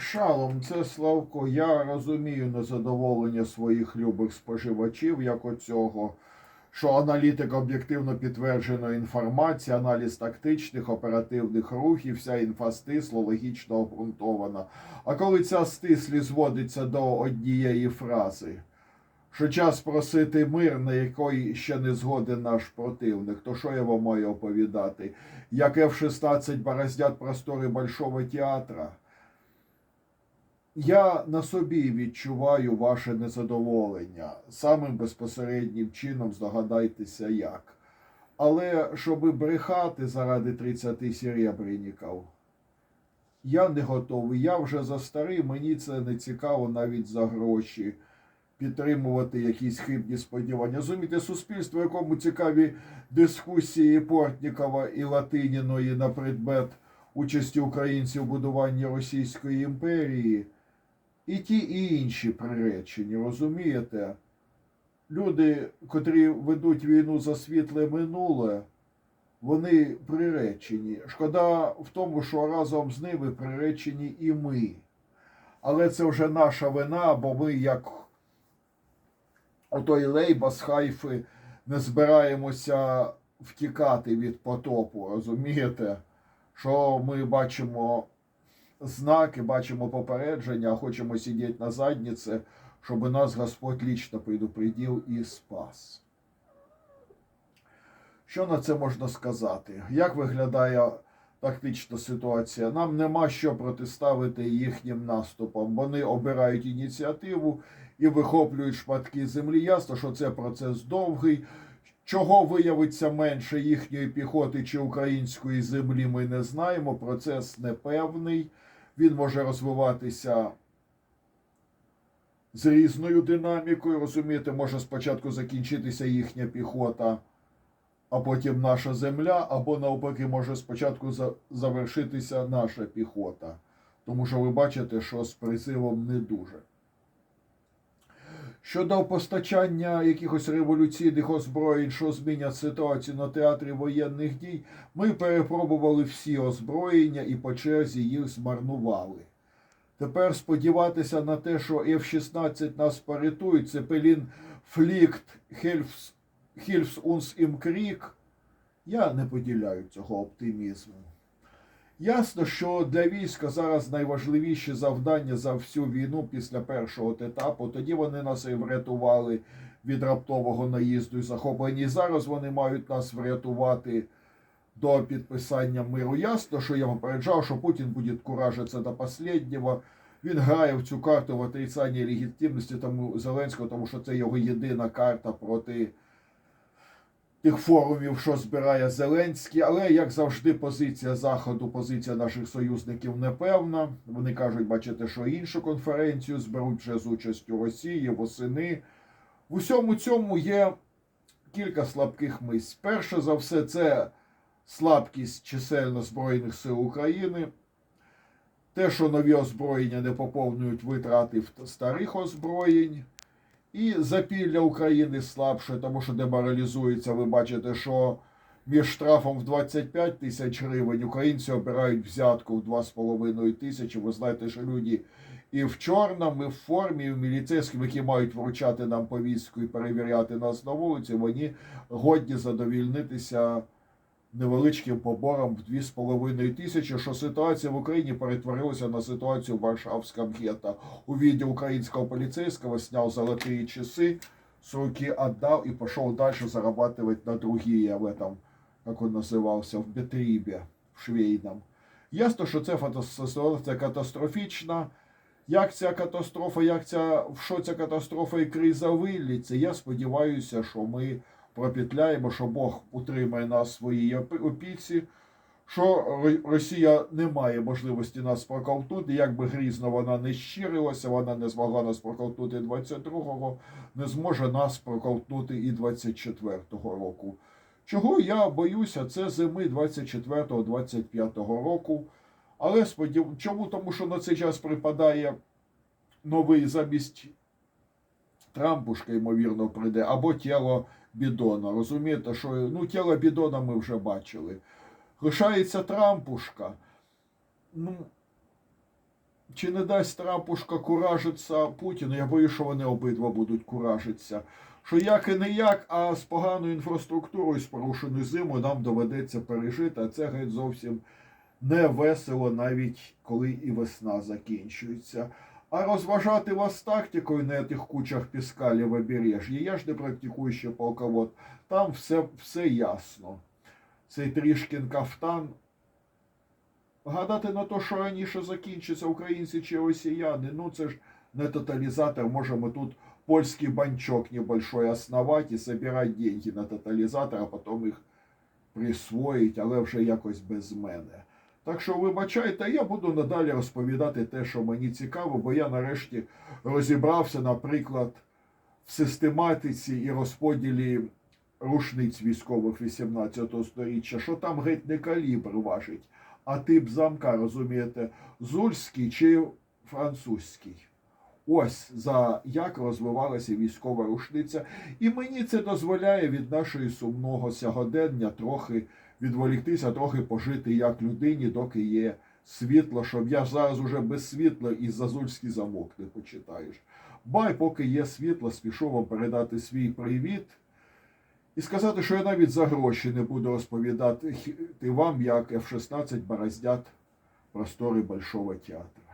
Шалом, це Славко. Я розумію незадоволення своїх любих споживачів, як оцього, що аналітика об'єктивно підтвердженої інформації, аналіз тактичних, оперативних рухів, вся інфа стисло, логічно обґрунтована. А коли ця стислість зводиться до однієї фрази, що час просити мир, на який ще не згоден наш противник, то що я вам маю оповідати? Як F-16 бороздять простори Большого театра? Я на собі відчуваю ваше незадоволення. Самим безпосереднім чином здогадайтеся як. Але щоби брехати заради 30 серебряників, я не готовий. Я вже за старий, мені це не цікаво навіть за гроші. Підтримувати якісь хибні сподівання. Розумієте, суспільство, якому цікаві дискусії Портнікова і Латиніної на предмет участі українців у будуванні Російської імперії. І ті, і інші приречені, розумієте? Люди, котрі ведуть війну за світле минуле, вони приречені. Шкода в тому, що разом з ними приречені і ми. Але це вже наша вина, бо ми, як отой Лейба з Хайфи, не збираємося втікати від потопу, розумієте? Що ми бачимо знаки, бачимо попередження, хочемо сидіти на задниці, щоб нас Господь лічно предупредив і спас. Що на це можна сказати? Як виглядає тактична ситуація? Нам нема що протиставити їхнім наступам. Вони обирають ініціативу і вихоплюють шматки землі. Ясно, що це процес довгий. Чого виявиться менше їхньої піхоти чи української землі, ми не знаємо. Процес непевний. Він може розвиватися з різною динамікою. Розумієте, може спочатку закінчитися їхня піхота, а потім наша земля, або навпаки, може спочатку завершитися наша піхота. Тому що ви бачите, що з призивом не дуже. Щодо постачання якихось революційних озброєнь, що змінять ситуацію на театрі воєнних дій, ми перепробували всі озброєння і по черзі їх змарнували. Тепер сподіватися на те, що F-16 нас порятують, Цепелін Флікт Хільфс Унс Імкрік, я не поділяю цього оптимізму. Ясно, що для війська зараз найважливіші завдання за всю війну після першого етапу. Тоді вони нас і врятували від раптового наїзду і захоплення. І зараз вони мають нас врятувати до підписання миру. Ясно, що я попереджав, що Путін буде куражитися до останнього. Він грає в цю карту в отрицанні легітимності тому Зеленського, тому що це його єдина карта проти тих форумів, що збирає Зеленський, але як завжди, позиція Заходу, позиція наших союзників непевна. Вони кажуть, бачите, що іншу конференцію зберуть вже з участю Росії, восени. В усьому цьому є кілька слабких мисць. Перше за все, це слабкість чисельно Збройних сил України. Те, що нові озброєння не поповнюють витрати старих озброєнь. І запілля України слабше, тому що деморалізується. Ви бачите, що між штрафом в 25 тисяч гривень українці обирають взятку в 2,5 тисячі. Ви знаєте, що люди і в чорному, і в формі, і в міліцейському, які мають вручати нам повістку і перевіряти нас на вулиці, вони годні задовільнитися невеличким побором в 2,5 тисячі, що ситуація в Україні перетворилася на ситуацію в Варшавському гетто. У виде українського поліцейського снял золотые часы, с руки отдал и пошел дальше зарабатывать на другие в этом, как он назывался, в Бетрибе, в швейном. Ясно, що це фото- ситуація катастрофічна. Як ця катастрофа, як ця, в що ця катастрофа і криза виліться, я сподіваюся, що ми пропетляємо, що Бог утримає нас в своїй опі- опіці, що Росія не має можливості нас проковтнути, як би грізно вона не щирилася, вона не змогла нас проковтнути 22-го, не зможе нас проковтнути і 24-го року. Чого я боюся, це зими 24-25 року. Але сподів... чому? Тому що на цей час припадає новий замість Трампушка, ймовірно, прийде, або тіло бідона. Розумієте, що ну, тіло бідона ми вже бачили. Лишається Трампушка. Ну, чи не дасть Трампушка куражитися Путіну, я боюсь, що вони обидва будуть куражитися. Що як і не як, а з поганою інфраструктурою, з порушеною зимою нам доведеться пережити, а це геть зовсім не весело, навіть коли і весна закінчується. А розважати вас тактикою на тих кучах піска лівобережжя, я ж не практикуючий полковод, там все, все ясно. Цей трішкін кафтан. Гадати на те, що раніше закінчиться українці чи росіяни, ну це ж не тоталізатор, можемо тут польский банчок небольшой основать і собирать деньги на тоталізатор, а потім їх присвоїть, але вже якось без мене. Так що вибачайте, я буду надалі розповідати те, що мені цікаво, бо я нарешті розібрався, наприклад, в систематиці і розподілі рушниць військових 18 століття, що там геть не калібр важить, а тип замка, розумієте, зульський чи французький. Ось за як розвивалася військова рушниця, і мені це дозволяє від нашої сумного сягодення трохи відволіктися, трохи пожити як людині, доки є світло, щоб я зараз уже без світла і зазульський замок не почитаєш. Бай, поки є світло, спішу вам передати свій привіт і сказати, що я навіть за гроші не буду розповідати вам, як F-16 бороздят простори Большого театру.